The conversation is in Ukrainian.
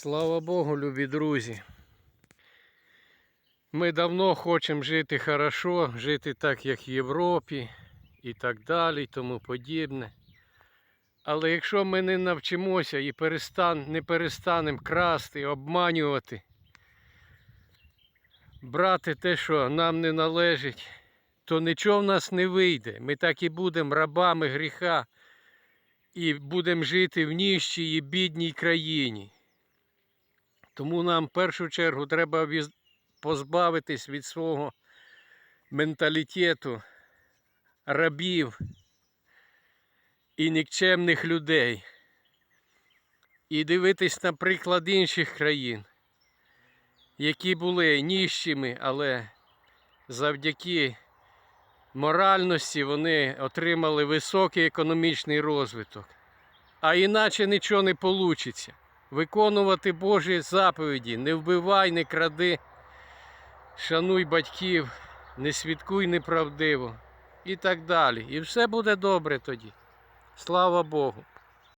Слава Богу, любі друзі. Ми давно хочемо жити хорошо, жити так, як в Європі і так далі, і тому подібне. Але якщо ми не навчимося і перестан, не перестанемо красти, обманювати, брати те, що нам не належить, то нічого в нас не вийде. Ми так і будемо рабами гріха і будемо жити в ніщій і бідній країні. Тому нам в першу чергу треба позбавитись від свого менталітету рабів і нікчемних людей. І дивитись на приклад інших країн, які були ніщими, але завдяки моральності вони отримали високий економічний розвиток. А іначе нічого не вийде. Виконувати Божі заповіді, не вбивай, не кради, шануй батьків, не свідкуй неправдиво і так далі. І все буде добре тоді. Слава Богу.